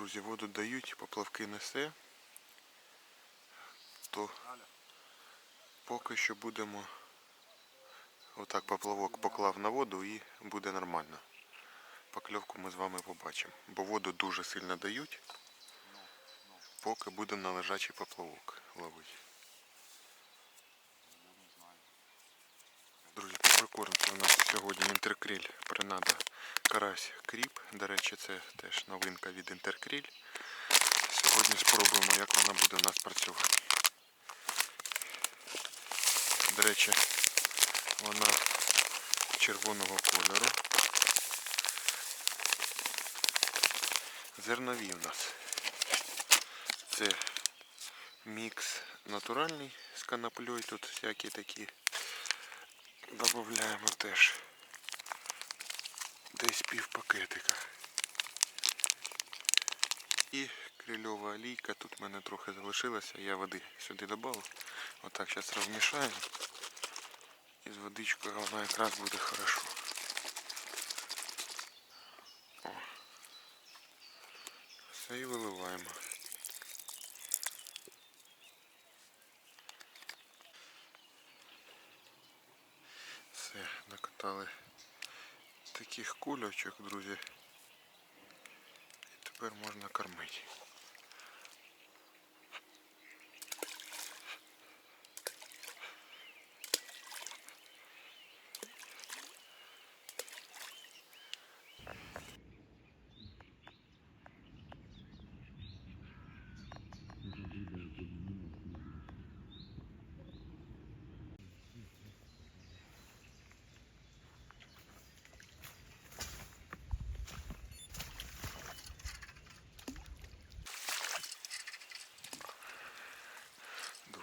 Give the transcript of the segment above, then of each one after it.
Друзі, воду дають, поплавки несе, то поки що будемо отак поплавок поклав на воду і буде нормально. Покльовку ми з вами побачимо. Бо воду дуже сильно дають, поки будемо на лежачий поплавок ловити. Друзі, по у нас сьогодні інтеркриль принада карась кріп. До речі, це теж новинка від інтеркриль. Сьогодні спробуємо, як вона буде у нас працювати. До речі, вона червоного кольору. Зернові у нас. Це мікс натуральний з коноплею, тут всякі такі. Добавляємо теж десь пів пакетика. І крильова олійка, тут в мене трохи залишилося, я води сюди додав. Отак зараз розмішаємо. І з водичкою вона якраз буде хорошо. О. Все і виливаємо. Кульочок, друзі. І тепер можна кормити.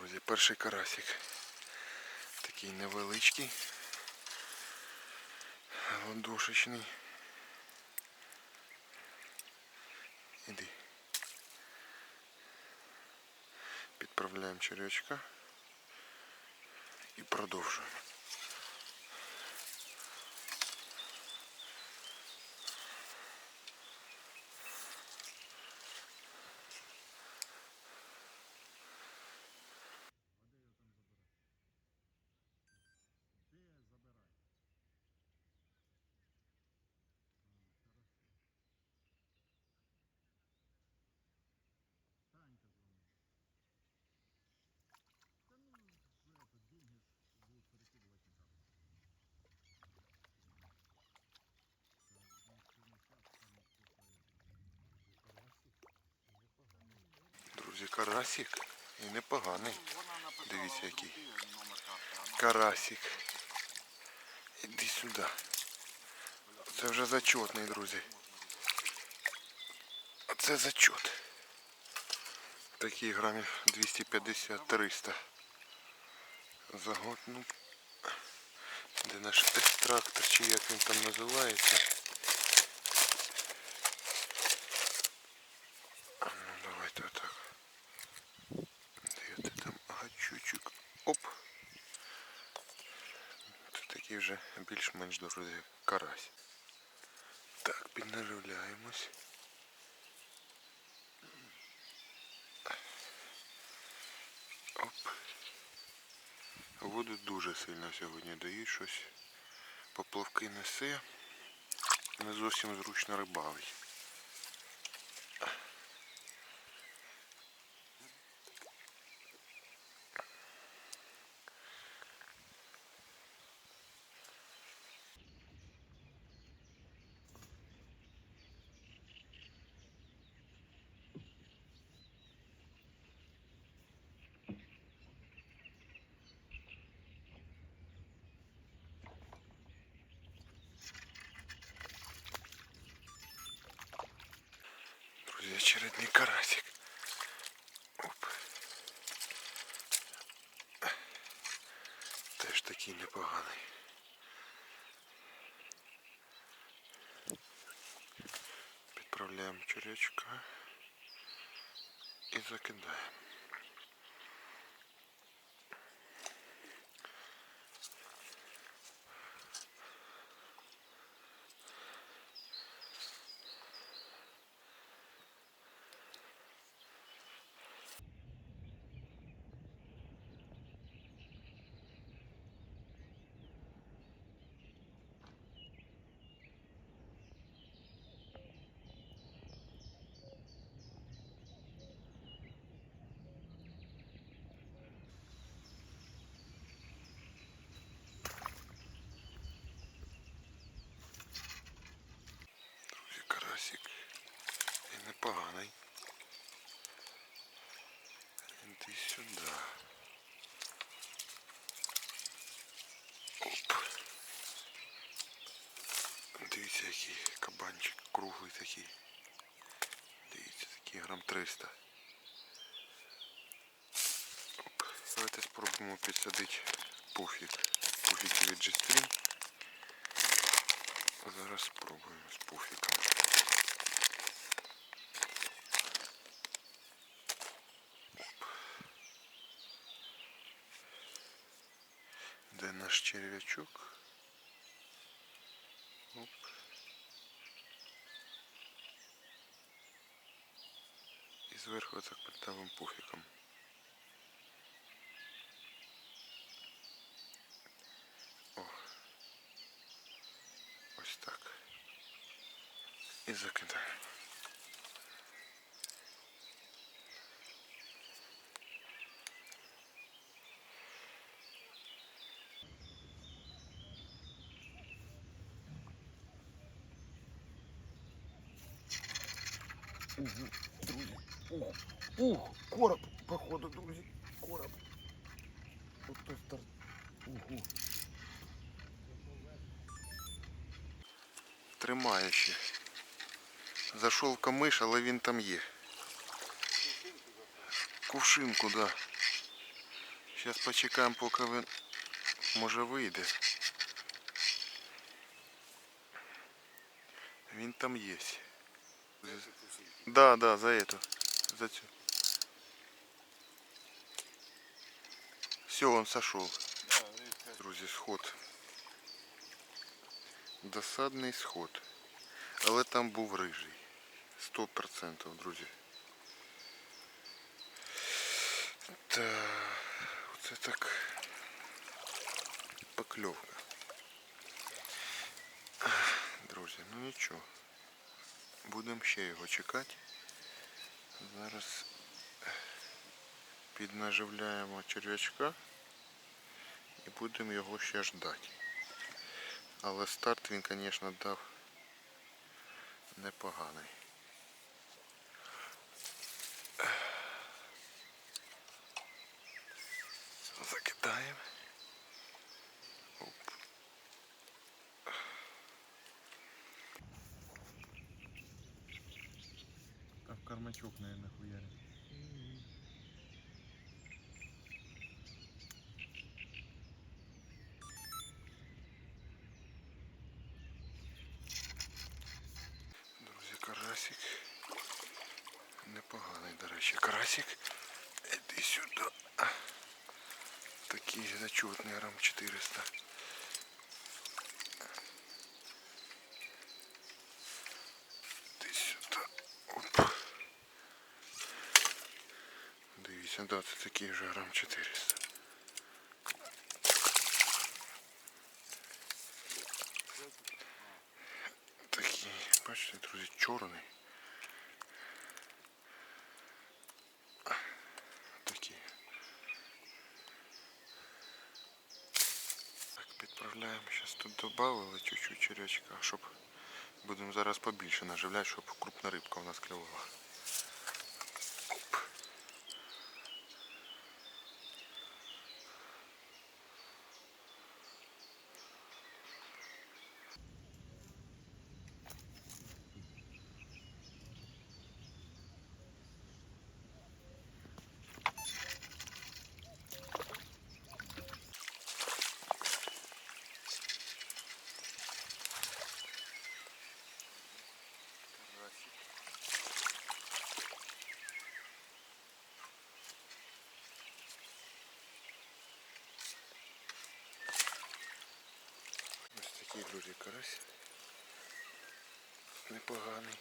Друзі, перший карасик. Такий невеличкий. Ладошечний. Іди. Підправляємо червячка і продовжуємо. Друзі, карасик і непоганий. Дивіться який. Карасик. Іди сюди. Це вже зачетний, друзі. Оце зачет. Такий грамів 250-300 за год. Ну, де наш екстрактор, чи як він там називається. А ну давайте отак. Де ти там гачучок? Оп. Це вже більш-менш дорогий карась. Так, піднаживляємось. Воду дуже сильно сьогодні дають щось. Поплавки несе. Не зовсім зручно рибалить. Очередний карасик. Оп. Теж такий непоганий. Підправляємо черечка і закидаємо. Непоганий. Іди сюди. Оп. Дивіться, який кабанчик круглий такий. Дивіться, такий грам 300. Оп. Давайте спробуємо підсадити пуфік. Пуфіки від G-Stream. Зараз спробуємо з пуфіком. Де наш черв'ячок? Оп. І зверху так придавим пуфіком. О. Ось так. І закидаємо. Угу, друзі. Ух, короб, походу, друзі. Короб. Ото старт. Угу. Тримає ще. Зайшов камиш, але він там є. Кувшинку, да. Зараз почекаємо, поки він може вийде. Він там є. Да, да, за эту. За цю. Все, он сошел. Друзі, сход. Досадний сход. Але там був рижий. 100%, друзі. Та оце так покльовка. Друзі, ну нічого. Будемо ще його чекати. Зараз піднаживляємо черв'ячка і будемо його ще ждати. Але старт він, звісно, дав непоганий. Закидаємо. Оп. Кармачок, наверное, хуярит. Друзі, карасик. Непоганий, до речі, карасик. Іди сюди. Такий зачетний грам 400. Іди сюди. Оп. Да, це такий вже грам 400. Такий, бачите, друзі, чорний. Такі. Так, підправляємо. Зараз тут додали чуть-чуть червячка, щоб будемо зараз побільше наживляти, щоб крупна рибка у нас клювала. Оп. Карасик. Ось такий, друзі, карась. Непоганий.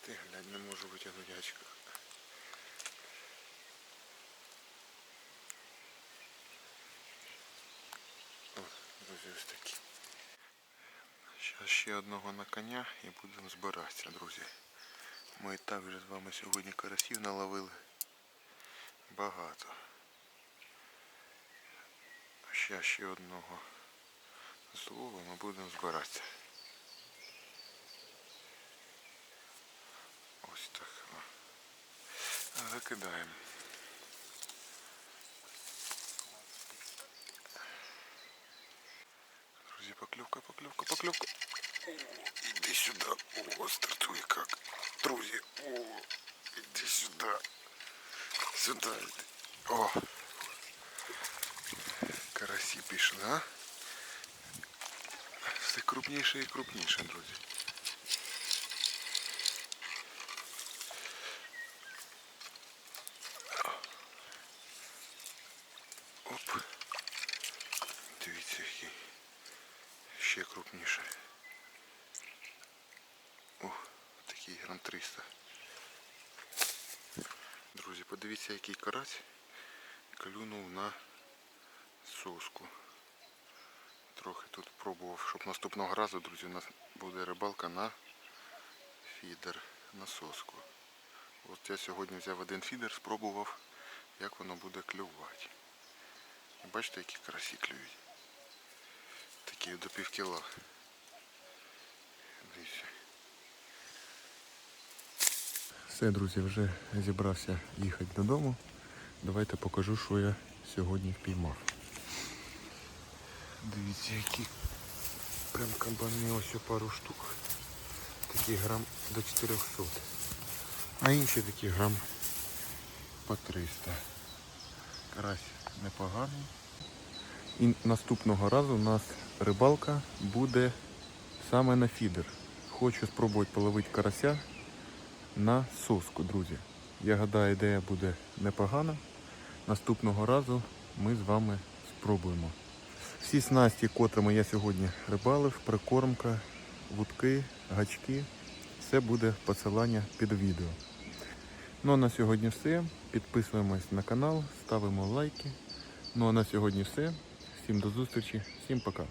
Ти глянь, не можу витягнути гачка. О, друзі, ось такі. Зараз ще одного на коня і будемо збиратися, друзі. Ми і так вже з вами сьогодні карасів наловили. Багато. ще ще одного злову ми будемо збиратися. Ось так. Ну. Закидаємо. Друзі, поклювка, поклювка, поклювка. О, іди сюди. О, стартує як. Друзі, о, іди сюди. Сюди йди. О. Пішли, а? Все крупніше і крупніше, друзі. Оп. Дивіться, який. Ще крупніше. О, такий грам 300. Друзі, подивіться, який карась клюнув на соску. Трохи тут пробував, щоб наступного разу, друзі, у нас буде рибалка на фідер, на соску. От я сьогодні взяв один фідер, спробував, як воно буде клювати. Бачите, які карасі клюють. Такі до пів кіла. Дивіться. Все, друзі, вже зібрався їхати додому. Давайте покажу, що я сьогодні впіймав. Дивіться, які прям кабани ось пару штук. Такі грам до 400. А інші такі грам по 300. Карась непоганий. І наступного разу у нас рибалка буде саме на фідер. Хочу спробувати половити карася на соску, друзі. Я гадаю, ідея буде непогана. Наступного разу ми з вами спробуємо. Всі снасті, котрими я сьогодні рибалив, прикормка, вудки, гачки, все буде посилання під відео. Ну а на сьогодні все. Підписуємось на канал, ставимо лайки. Ну а на сьогодні все. Всім до зустрічі, всім пока.